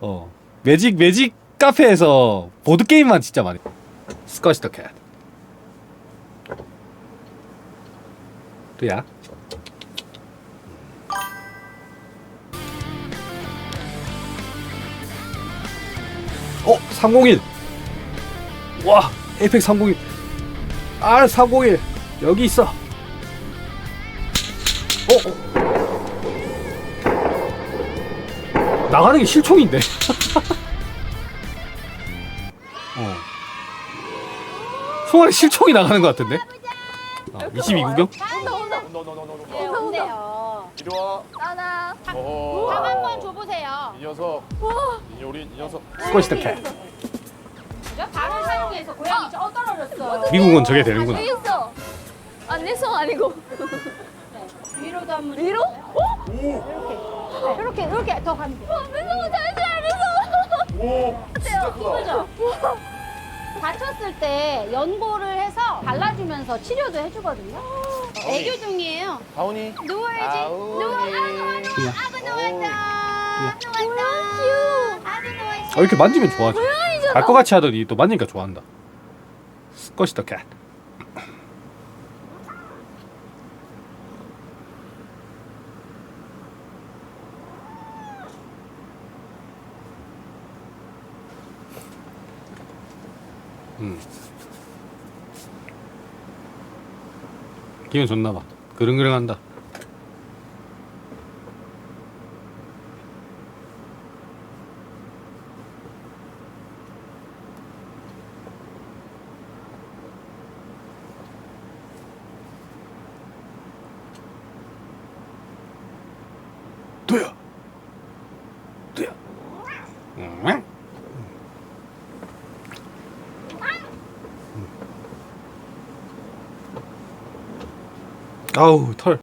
어 매직 매직 카페에서 보드 게임만 진짜 많이. 스쿼시 더 캣. 또야. 어, 301. 와, 에이펙 301. R301. 여기 있어. 어, 어. 나가는 게 실총인데. 어. 총알에 실총이 나가는 것 같은데? 어, 22구경? 온다 온다 네, 온대요. 이리 와. 나나. 어허. 밥한번 줘보세요. 이 녀석. 이 우리 이 녀석. 스쿼시 더 캣. 그죠? 발을 사용해서 고양이 저 떨어졌어. 미국은 저게 되는구나. 아, 내성 아니고. 위로도 한번 위로? 어? 이렇게 이렇게 더 가면 돼. 무서워, 잘지 않았어. 오. 진짜 크다. 그죠? 다쳤을 때 연고를 해서 발라주면서 치료도 해주거든요. 애교 중이에요. 다운이. 누워야지. 아우. 누워. 아구 누워. 그냥. 아구 누웠다. 누웠다. 아구 누웠어. 아, 이렇게 만지면 좋아하지. 고양이잖아. 갈것 같이 하더니 또 만지니까 좋아한다. 스쿼시 더 캣. 음. 기분 좋나 봐. 그릉그릉한다. 돼야. 돼야. 응? 아우 털.